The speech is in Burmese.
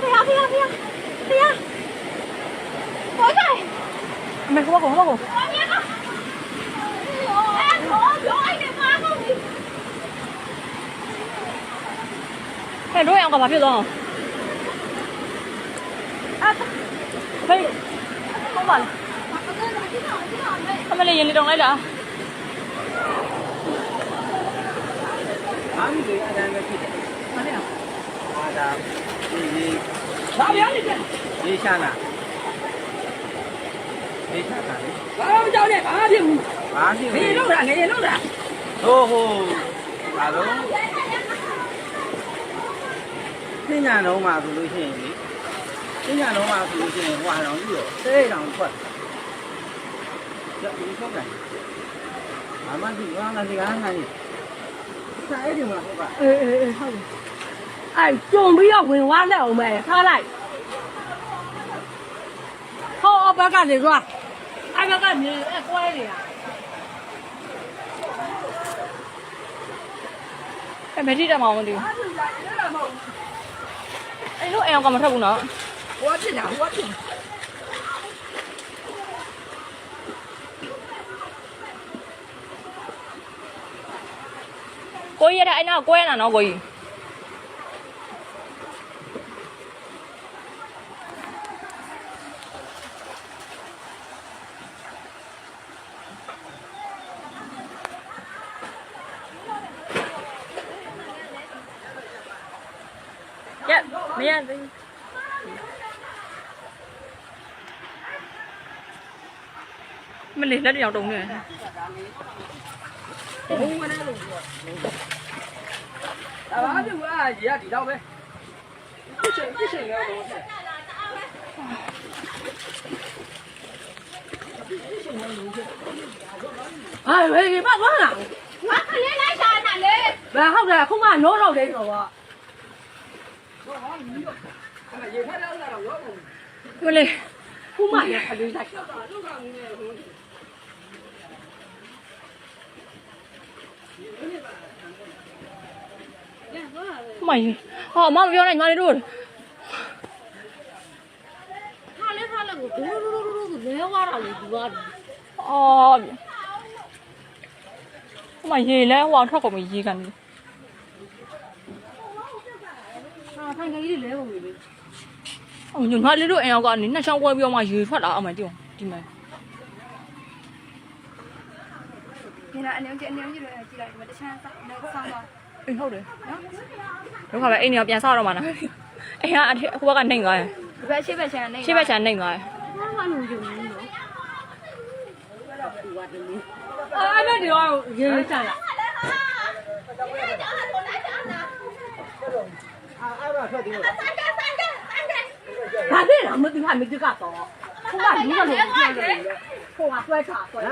돼요 돼요 돼요 돼요 거기 mày không bao cổ không bắt cổ cái đuôi em có bắp gì không à đây. Không bẩn không phải là gì đồng đây đã Hãy subscribe cho kênh Ghiền Mì Gõ Để không bỏ lỡ những video hấp dẫn ဒါဒီဒီဘာပြောနေကြဒီရှာလာဒီရှာလာလေဘာမှမကြောက်နဲ့ဘာဖြစ်ဘူးဘာဖြစ်နေလဲလို့လားနေလို့လားဟိုးဟိုးဘာလို့ပညာလုံးမှာဆိုလို့ရှိရင်လေပညာလုံးမှာဆိုလို့ရှိရင်ဟွာတော်ကြီးရောသိတောင်ထွက်ကြည့်ဒီထုတ်တယ်အမှန်ဒီကောင်းတဲ့ကားငါကြီးစားရည်မှာဟုတ်ပါအေးအေးအေးဟုတ်ပြီ အဲ့ကြုံပြီးတော့ဝင်သွားလက်အောင်မယ်ထားလိုက်ဟောဘက်ကနေသွားအဲ့ဘက်ကနေအဲ့ကွဲနေတာအဲ့မတိတက်မအောင်မသိဘူးအဲ့လိုအိမ်အောင်ကမထွက်ဘူးနော်ဟိုဖြစ်တာဟိုဖြစ်တာကိုကြီးရတဲ့အဲ့နောက်ကွဲလာနော်ကိုကြီး မရသေးမလေးလက်တောင်တုံနေအဘာတူအာကြီးကဒီတော့ပဲဖြစ်ချင်ဖြစ်ချင်ရောတော့ဖြစ်ဟာဝေးမသွားလားငါကလေးလိုက်ရှာနေလေဘာဟုတ်တယ်ခုမှနိုးတော့တယ်ဆိုတော့ရေဖ က်တော့လာတော့ရောဘူးမလေးခုမှရခလေးလိုက်တာမိုင်းဟောမမပြောနဲ့ညီမလေးတို့ထားလဲထားလဲကိုဒူးဒူးဒူးဒူးဆိုလဲသွားတာလေဒီကအော်မရေလဲဟိုထွက်ကုန်ပြီရေကန်ပြီ ဟာ ထိုင်ကြီးလဲပုံပြီလေအော်ညီမလေးတို့အိမ်အောင်ကနေနှစ်ချောင်းပွဲပြီးတော့မှရေထွက်လာအောင်မယ်တိအောင်ဒီမှာဒီလားအနေနဲ့အနေနဲ့ကြည့်လိုက်ကြည့်လိုက်ဒီမှာတချမ်းဆောင်းနေဆောင်းသွားအေးဟုတ်တယ်နော်ဒုက္ခပဲအိမ်ကြီးပြန်ဆောက်တော့မှာနော်အိမ်ကအထက်ဟိုဘက်ကနေသွားတယ်ဒီဘက်ရှေ့ဘက်ချမ်းနေရှေ့ဘက်ချန်နေသွားတယ်ဘာမှမလုပ်ဘူးနော်အဲ့ဒါဒီတော့ရေချန်လာ အာအဲ့ဒါထွက်သေးလို့ဘာဖြစ်လဲမသိဟာမသိကတော့ခုမှလူကလို့ပြောတယ်ဟိုကဆွဲချဆွဲ